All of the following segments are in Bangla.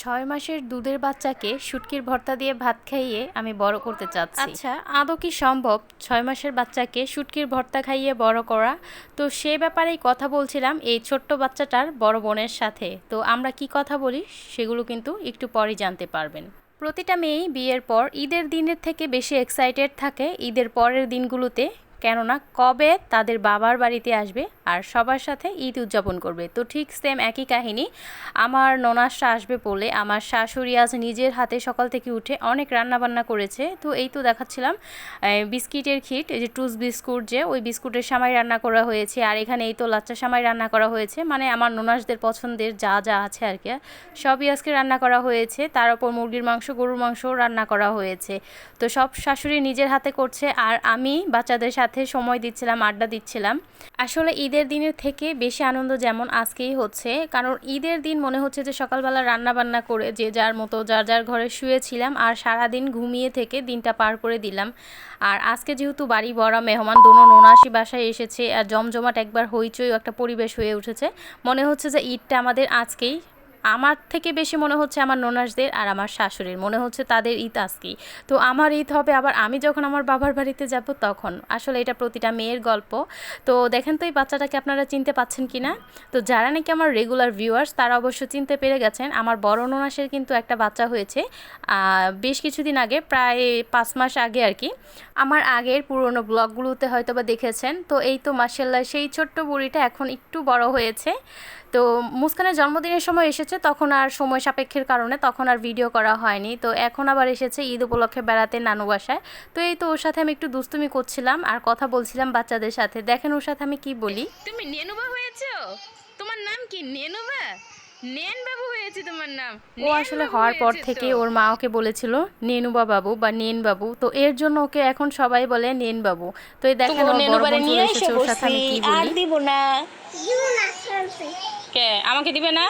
ছয় মাসের দুধের বাচ্চাকে শুটকির ভর্তা দিয়ে ভাত খাইয়ে আমি বড় করতে চাচ্ছি। আচ্ছা আদৌ কি সম্ভব ছয় মাসের বাচ্চাকে শুটকির ভর্তা খাইয়ে বড় করা? তো সে ব্যাপারেই কথা বলছিলাম এই ছোট্ট বাচ্চাটার বড় বোনের সাথে। তো আমরা কি কথা বলি সেগুলো কিন্তু একটু পরেই জানতে পারবেন। প্রতিটা মেয়েই বিয়ের পর ঈদের দিনের থেকে বেশি এক্সাইটেড থাকে। ঈদের পরের দিনগুলোতে কেননা কবে তাদের বাবার বাড়িতে আসবে আর সবার সাথে ঈদ উদযাপন করবে। তো ঠিক সেম একই কাহিনী। আমার ননাসটা আসবে বলে আমার শাশুড়ি আজ নিজের হাতে সকাল থেকে উঠে অনেক রান্না বান্না করেছে। তো এই তো দেখাচ্ছিলাম বিস্কিটের খিট, এই যে টুস বিস্কুট যে, ওই বিস্কুটের সামাই রান্না করা হয়েছে আর এখানে এই তো লাচ্চা সামাই রান্না করা হয়েছে। মানে আমার ননাসদের পছন্দের যা যা আছে আর কি। সবই আজকে রান্না করা হয়েছে। তার উপর মুরগির মাংস, গরুর মাংসও রান্না করা হয়েছে। তো সব শাশুড়ি নিজের হাতে করছে আর আমি বাচ্চাদের সাথে সময় দিচ্ছিলাম, আড্ডা দিচ্ছিলাম। আসলে ঈদের দিনের থেকে বেশি আনন্দ যেমন আজকেই হচ্ছে, কারণ ঈদের দিন মনে হচ্ছে যে সকালবেলা রান্না বান্না করে যে যার মতো যার যার ঘরে শুয়েছিলাম আর সারাদিন ঘুমিয়ে থেকে দিনটা পার করে দিলাম। আর আজকে যেহেতু বাড়ি বড়া মেহমান, দোনো নোনাশি বাসায় এসেছে আর জমজমাট একবার হইচই একটা পরিবেশ হয়ে উঠেছে। মনে হচ্ছে যে ঈদটা আমাদের আজকেই আমার থেকে বেশি মনে হচ্ছে আমার ননাসদের আর আমার শাশুড়ির। মনে হচ্ছে তাদের ঈদ আজকেই। তো আমার ঈদ হবে আবার আমি যখন আমার বাবার বাড়িতে যাব তখন। আসলে এটা প্রতিটা মেয়ের গল্প। তো দেখেন তো এই বাচ্চাটাকে আপনারা চিনতে পাচ্ছেন কি না তো যারা নাকি আমার রেগুলার ভিউয়ার্স তারা অবশ্য চিনতে পেরে গেছেন, আমার বড় ননাসের কিন্তু একটা বাচ্চা হয়েছে বেশ কিছুদিন আগে, প্রায় পাঁচ মাস আগে আর কি। আমার আগের পুরনো ব্লগগুলোতে হয়তো বা দেখেছেন। তো এই তো মার্শাল্লাহ সেই ছোট্ট বুড়িটা এখন একটু বড় হয়েছে। তো মুস্কানের জন্মদিনের সময় এসেছে, তখন আর সময় সাপেক্ষের কারণে তখন আর ভিডিও করা হয়নি। তো এখন আবার এসেছে ঈদ উপলক্ষে বেড়াতে নানু বাসায়। তো এই তো ওর সাথে আমি একটু দুস্তুমি করছিলাম আর কথা বলছিলাম বাচ্চাদের সাথে। দেখেন ওর সাথে আমি কি বলি? তুমি নেনুবা হয়েছো? তোমার নাম কি? নেনুবা? নেন বাবু হয়েছে তোমার নাম। ও আসলে হওয়ার পর থেকে ওর মা ওকে বলেছিল নেনুবা বাবু বা নেন বাবু। তো এর জন্য ওকে এখন সবাই বলে নেন বাবু। তো এই দেখেন ওর বড় নেনুবারে নিয়ে এসেছে ওর সাথে আমি কি আর দিব না। কে আমাকে দিবে না?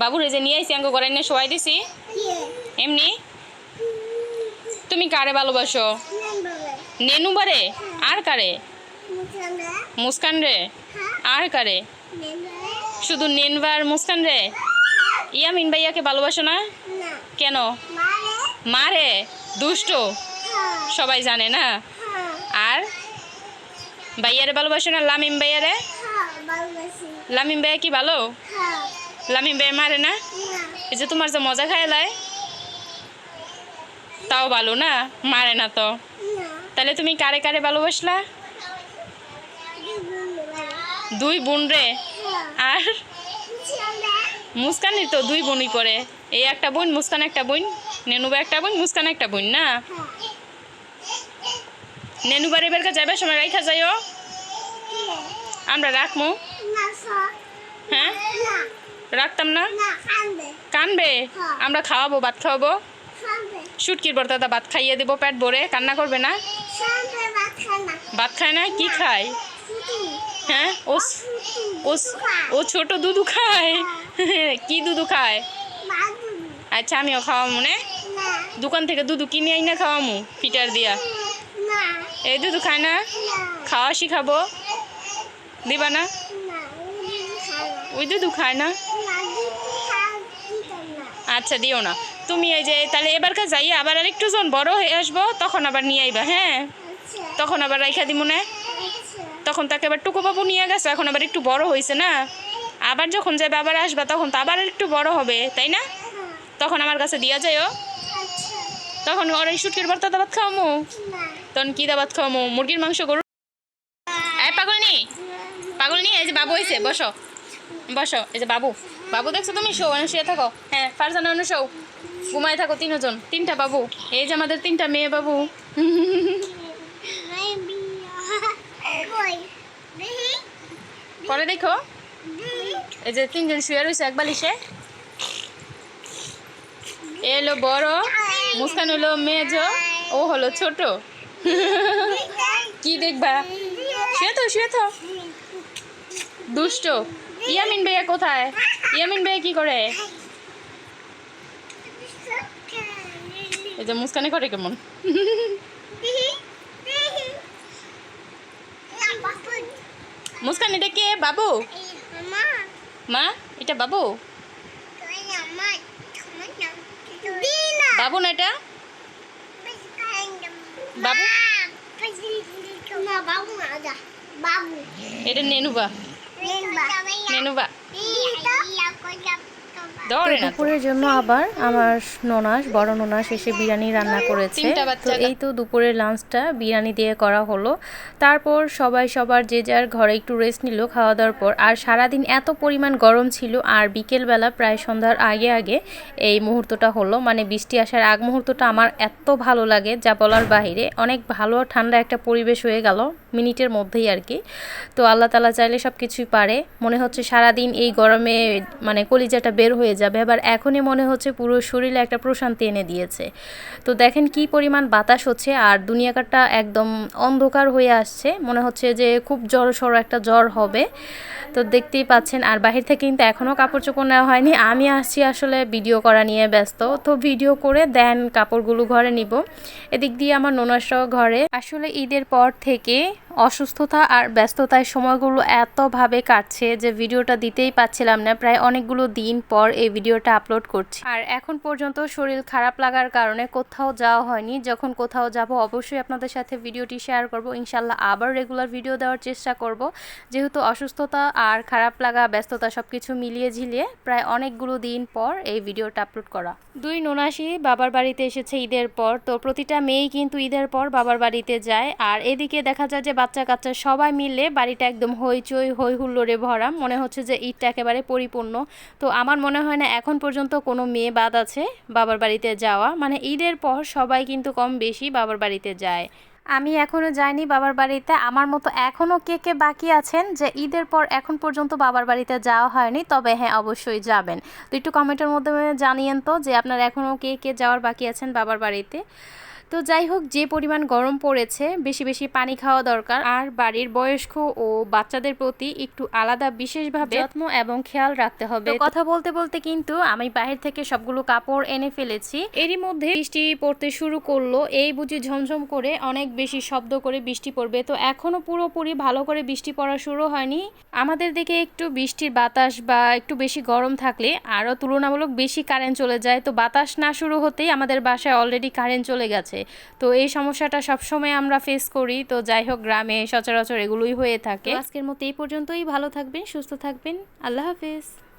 বাবুরে যে নিয়ে আইসি আঙ্গো গড়াই নিয়ে শোয়াই দিছি। এমনি? তুমি কারে ভালোবাসো? নেনুবারে আর কারে? মুস্কান রে? আর কারে? শুধু নেনবা আর মুস্কান রে? ইয়ামিন ভাইয়াকে ভালোবাসো না? কেন? মারে। দুষ্ট। সবাই জানে না? আর? ভাইয়ারে ভালোবাসো না? লামিম ভাইয়ারে? লামিম ভাইয়া কি ভালো? লামিম ভাইয়া মারে না? এই যে তোমার যে মজা খায় লাই, তাও ভালো না? মারে না তো। তাহলে তুমি কারে কারে ভালোবাসলা? দুই বোন রে। আর মুস্কানির তো দুই বোনই করে এই একটা বোন, মুস্কান একটা বোন, নেনুবা একটা বোন, মুস্কান একটা বোন, না? নেনুবার এবার যাবার সময় রাইখা যাইও। আমরা রাখমু। হ্যাঁ? রাখতাম না? কানবে? আমরা খাওয়াবো, ভাত খাওয়াবো। শুটকির দাদা ভাত খাইয়ে দেবো পেট ভরে, কান্না করবে না? ভাত খায় না? কি খায়? হ্যাঁ ও ও ছোট দুধু খায়। কি দুধু খায়? আচ্ছা আমিও খাওয়ামু, না? দোকান থেকে দুধু কিনে আই না খাওয়ামু, ফিটার দিয়া। এই দুধু খায় না? খাওয়া শিখাবো। দিবা না? ওই দুধু খায় না? আচ্ছা দিও না। তুমি এই যে, তাহলে এবারকার যাই আবার আর একটু যখন বড় হয়ে আসব, তখন আবার নিয়ে আইবা হ্যাঁ? তখন আবার রাইখা দিমু, না? তখন তাকে আবার টুকু বাবু নিয়ে গেছে, এখন আবার একটু বড় হয়েছে না? আবার যখন যাবে, আবার আসবা, তখন তো আবার একটু বড় হবে, তাই না? তখন আমার কাছে দিয়া যায়ও তখন ওর এই শুটকির ভর্তা দাবাত খাওয়ামো? তখন কি দাবাত খাওয়ামু? মুরগির মাংস গরু এই পাগল নি পাগল নি এই যে বাবু হয়েছে বসো। বসো, এই যে বাবু। বাবু দেখছ তুমি? শো শুয়ে থাকো। হ্যাঁ ফারজানা অনু ঘুমায় থাকো তিনজন, তিনটা বাবু। এই যে আমাদের তিনটা মেয়ে বাবু। পরে দেখো। এই যে তিনজন শুয়ে রয়েছে এক বালিশে। এ হলো বড় মুস্কান হলো মেজ, ও হলো ছোট। কি দেখবা? শুয়ে তো শুয়ে তো দুষ্ট। ইয়ামিন ভাইয়া কোথায়? ইয়ামিন ভাইয়া কি করে? এই যে মুস্কানে করে কেমন? মুস্কান এটা কে? বাবু? মা এটা বাবু? বাবু না এটা? বাবু? এটা নেনুবা। নেনুবা। দুপুরের জন্য আবার আমার ননাস বড় ননাস এসে বিরিয়ানি রান্না করেছে। তো এই তো দুপুরের লাঞ্চটা বিরিয়ানি দিয়ে করা হলো। তারপর সবাই সবার যে যার ঘরে একটু রেস্ট নিল খাওয়া দাওয়ার পর। আর সারাদিন এত পরিমাণ গরম ছিল আর বিকেলবেলা প্রায় সন্ধ্যার আগে আগে এই মুহূর্তটা হলো। মানে বৃষ্টি আসার আগ মুহূর্তটা আমার এত ভালো লাগে যা বলার বাইরে অনেক ভালো ঠান্ডা একটা পরিবেশ হয়ে গেল মিনিটের মধ্যেই আর কি। তো আল্লাহ তালা চাইলে সব কিছুই পারে। মনে হচ্ছে সারাদিন এই গরমে মানে কলিজাটা বের হয়ে যাবে। আবার এখনই মনে হচ্ছে পুরো শরীরে একটা প্রশান্তি এনে দিয়েছে। তো দেখেন কি পরিমাণ বাতাস হচ্ছে আর দুনিয়াকারটা একদম অন্ধকার হয়ে আসছে। মনে হচ্ছে যে খুব জড় সড়ো একটা জ্বর হবে। তো দেখতেই পাচ্ছেন, আর বাহির থেকে কিন্তু এখনও কাপড় চোপড় নেওয়া হয়নি। আমি আসছি আসলে ভিডিও করা নিয়ে ব্যস্ত। তো ভিডিও করে দেন কাপড়গুলো ঘরে নিব। এদিক দিয়ে আমার ননাসরাও ঘরে। আসলে ঈদের পর থেকে অসুস্থতা আর ব্যস্ততায় সময়গুলো এতভাবে কাটছে যে ভিডিওটা দিতেই পাচ্ছিলাম না। প্রায় অনেকগুলো দিন পর এই ভিডিওটা আপলোড করছি। আর এখন পর্যন্ত শরীর খারাপ লাগার কারণে কোথাও যাওয়া হয়নি। যখন কোথাও যাব অবশ্যই আপনাদের সাথে ভিডিওটি শেয়ার করব। ইনশাল্লাহ আবার রেগুলার ভিডিও দেওয়ার চেষ্টা করব। যেহেতু অসুস্থতা আর খারাপ লাগা, ব্যস্ততা সব কিছু মিলিয়ে ঝিলিয়ে প্রায় অনেকগুলো দিন পর এই ভিডিওটা আপলোড করা। দুই ননাসি বাবার বাড়িতে এসেছে ঈদের পর। তো প্রতিটা মেয়েই কিন্তু ঈদের পর বাবার বাড়িতে যায়। আর এদিকে দেখা যায় যে বাচ্চা কাচ্চা সবাই মিলে বাড়িটা একদম হইচই হই হুল্লোড়ে ভরা। মনে হচ্ছে যে ঈদটা একেবারে পরিপূর্ণ। তো আমার হয় না এখন পর্যন্ত কোনো মেয়ে বাদ আছে বাবার বাড়িতে যাওয়া। মানে ঈদের পর সবাই কিন্তু কম বেশি বাবার বাড়িতে যায়। আমি এখনও যাইনি বাবার বাড়িতে। আমার মতো এখনও কে কে বাকি আছেন যে ঈদের পর এখন পর্যন্ত বাবার বাড়িতে যাওয়া হয়নি, তবে হ্যাঁ অবশ্যই যাবেন। তো একটু কমেন্টের মধ্যে জানিয়েন তো যে আপনার এখনও কে কে যাওয়ার বাকি আছেন বাবার বাড়িতে। তো যাই হোক যে পরিমাণ গরম পড়েছে বেশি বেশি পানি খাওয়া দরকার। আর বাড়ির বয়স্ক ও বাচ্চাদের প্রতি একটু আলাদা বিশেষভাবে যত্ন এবং খেয়াল রাখতে হবে। কথা বলতে বলতে কিন্তু আমি বাহির থেকে সবগুলো কাপড় এনে ফেলেছি। এরই মধ্যে বৃষ্টি পড়তে শুরু করল এই বুঝি ঝমঝম করে অনেক বেশি শব্দ করে বৃষ্টি পড়বে। তো এখনও পুরোপুরি ভালো করে বৃষ্টি পড়া শুরু হয়নি। আমাদের দিকে একটু বৃষ্টির বাতাস বা একটু বেশি গরম থাকলে আরও তুলনামূলক বেশি কারেন্ট চলে যায়। তো বাতাস না শুরু হতেই আমাদের বাসায় অলরেডি কারেন্ট চলে গেছে। তো এই সমস্যাটা সবসময় আমরা ফেস করি। তো যাই হোক, গ্রামে সচরাচর এগুলোই হয়ে থাকে। আজকের মতো এই পর্যন্তই। ভালো থাকবেন, সুস্থ থাকবেন। আল্লাহ হাফিজ।